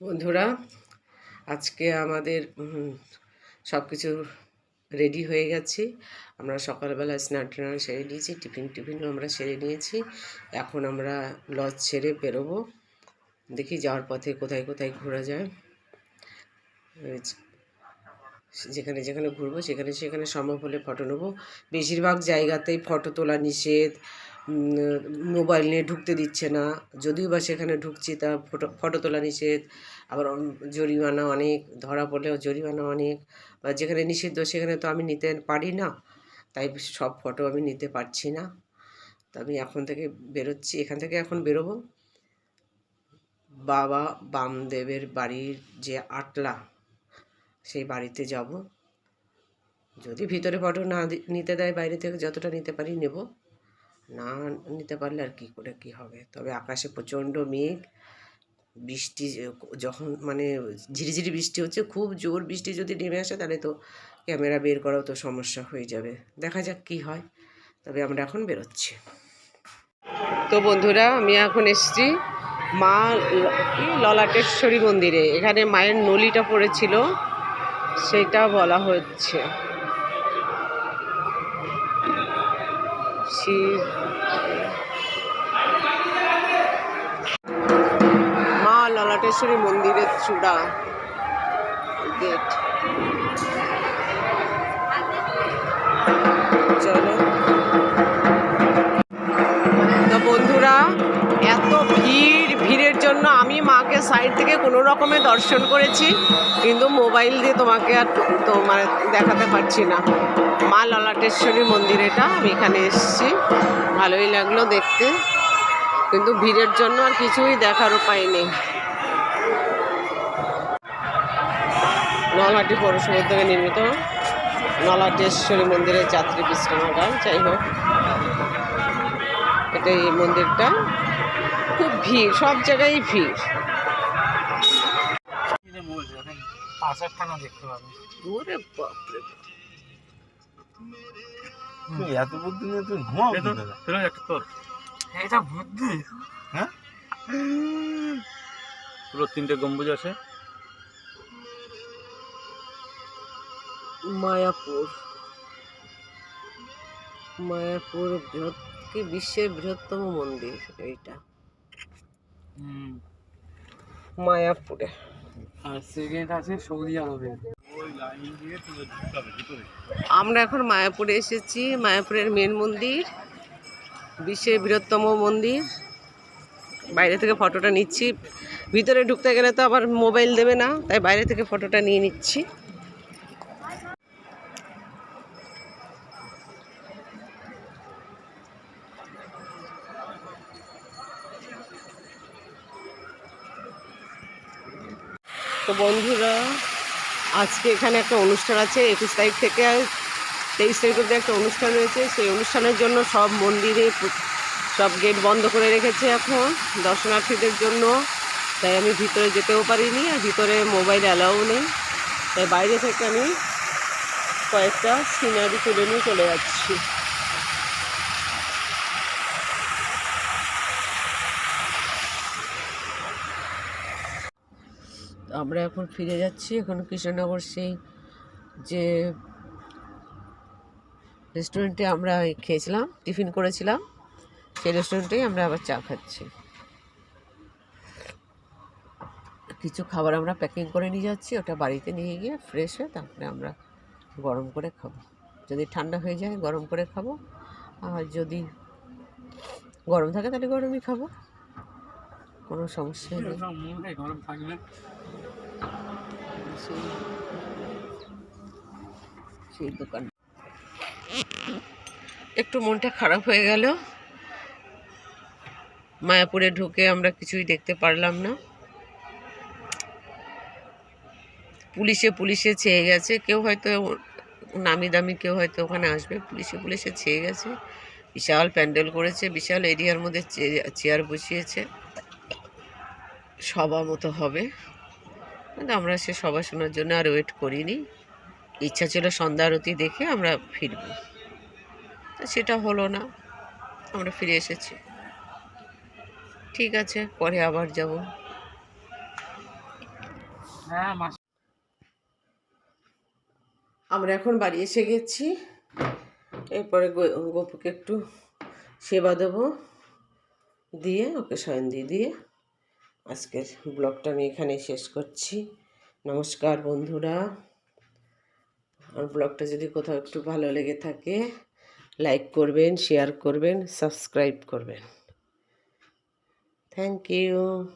বন্ধুরা, আজকে আমাদের সব কিছু রেডি হয়ে গেছে। আমরা সকালবেলা স্নান টান সেরে নিয়েছি, টিফিন টিফিনও আমরা সেরে নিয়েছি। এখন আমরা লজ ছেড়ে বেরোবো। দেখি যাওয়ার পথে কোথায় কোথায় ঘোরা যায়। যেখানে যেখানে ঘুরবো, সেখানে সেখানে সম্ভব হলে ফটো নেব। বেশিরভাগ জায়গাতেই ফটো তোলা নিষেধ। মোবাইল নিয়ে ঢুকতে দিচ্ছে না। যদিও বা সেখানে ঢুকছি, তা ফটো ফটো তোলা নিষেধ, আবার জরিমানা অনেক, ধরা পড়লেও জরিমানা অনেক, বা যেখানে নিষিদ্ধ সেখানে তো আমি নিতে পারি না, তাই সব ফটো আমি নিতে পারছি না। তো আমি এখন থেকে বেরোচ্ছি, এখান থেকে এখন বেরোবো। বাবা বামদেবের বাড়ির যে আটলা, সেই বাড়িতে যাব। যদি ভিতরে ফটো না নিতে দেয়, বাইরে থেকে যতটা নিতে পারি নেব। না নিতে পারলে আর কি করে কি হবে? তবে আকাশে প্রচণ্ড মেঘ, বৃষ্টি যখন মানে ঝিরিঝিরি বৃষ্টি হচ্ছে, খুব জোর বৃষ্টি যদি নেমে আসে তাহলে তো ক্যামেরা বের করাও তো সমস্যা হয়ে যাবে। দেখা যাক কি হয়, তবে আমরা এখন বেরোচ্ছি। তো বন্ধুরা, আমি এখন এসেছি মা ললাটেশ্বরী মন্দিরে। এখানে মায়ের নলিটা পড়েছিল, সেটা বলা হচ্ছে। শিব মা ললাটেশ্বরী মন্দিরের চূড়া গেট চলো। তো বন্ধুরা এত ভিড়। মাকে সাইড থেকে কোনো রকমে দর্শন করেছি, কিন্তু মোবাইল দিয়ে তোমাকে আর তো- মানে দেখাতে পারছি না। মা ললাটেশ্বরী মন্দির এটা, আমি এখানে এসেছি। ভালোই লাগল দেখতে, কিন্তু ভিড়ের জন্য আর কিছুই দেখার উপায় নেই। নলহাটি পৌরসভা থেকে নির্মিত নলাটেশ্বরী মন্দিরের যাত্রী বিশ্রামাগার, যাই হোক। এটা এই মন্দিরটা। ভিড় সব জায়গায় ভিড়। পাশের থানা দেখতে পাবে ওরে বাপরে বাপ। তুই এত বুদ্ধি নিয়ে তুই ঘুমাও একটা তোর। এটা বুদ্ধি? হ্যাঁ? পুরো তিনটে গম্বুজ আছে। মায়াপুর। মায়াপুর বৃহৎ কি বিশ্বের বৃহত্তম মন্দির এইটা। মায়াপুরে। আর সেকেন্ড আছে সৌদি আরবে। আমরা এখন মায়াপুরে এসেছি মায়াপুরের মেন মন্দির বিশ্বের বৃহত্তম মন্দির। বাইরে থেকে ফটোটা নিচ্ছি। ভিতরে ঢুকতে গেলে তো আবার মোবাইল দেবে না তাই বাইরে থেকে ফটোটা নিয়ে নিচ্ছি। তো বন্ধুরা, আজকে এখানে একটা অনুষ্ঠান আছে, একুশ তারিখ থেকে তেইশ তারিখ অব্দি একটা অনুষ্ঠান রয়েছে। সেই অনুষ্ঠানের জন্য সব মন্দিরে সব গেট বন্ধ করে রেখেছে এখন দর্শনার্থীদের জন্য। তাই আমি ভিতরে যেতেও পারিনি আর ভিতরে মোবাইল অ্যালাউ নেই। তাই বাইরে থেকে আমি কয়েকটা সিনারি তুলে নিয়ে চলে যাচ্ছি। আমরা এখন ফিরে যাচ্ছি, এখন কৃষ্ণনগর সেই যে রেস্টুরেন্টে আমরা খেয়েছিলাম টিফিন করেছিলাম, সেই রেস্টুরেন্টেই আমরা আবার চা খাচ্ছি। কিছু খাবার আমরা প্যাকিং করে নিয়ে যাচ্ছি, ওটা বাড়িতে নিয়ে গিয়ে ফ্রেশ হয়ে তারপরে আমরা গরম করে খাব। যদি ঠান্ডা হয়ে যায় গরম করে খাব, আর যদি গরম থাকে তাহলে গরমই খাব। কোনো সমস্যা নেই। সেই সেই দোকান। একটু মনটা খারাপ হয়ে গেল। মায়াপুরে ঢুকে আমরা কিছুই দেখতে পারলাম না। পুলিশে পুলিশে ছেয়ে গেছে। কেউ হয়তো নামি দামি কেউ হয়তো ওখানে আসবে। পুলিশে পুলিশে ছেয়ে গেছে। বিশাল প্যান্ডেল করেছে, বিশাল এরিয়ার মধ্যে চেয়ার বসিয়েছে। সবার মতো হবে। কিন্তু আমরা সে সভা শোনার জন্য আর ওয়েট করিনি। ইচ্ছা ছিল সন্ধ্যা আরতি দেখে আমরা ফিরব। তা সেটা হলো না। আমরা ফিরে এসেছি। ঠিক আছে পরে আবার যাব। হ্যাঁ আমরা এখন বাড়ি এসে গেছি। এরপরে গো- গপুকে একটু সেবা দেবো। দিয়ে ওকে শয়ন দিয়ে দিয়ে আজকের ব্লগটা আমি এখানে শেষ করছি। নমস্কার বন্ধুরা। আমার ব্লগটা যদি কোথাও একটু ভালো লেগে থাকে, লাইক করবেন, শেয়ার করবেন, সাবস্ক্রাইব করবেন। Thank you.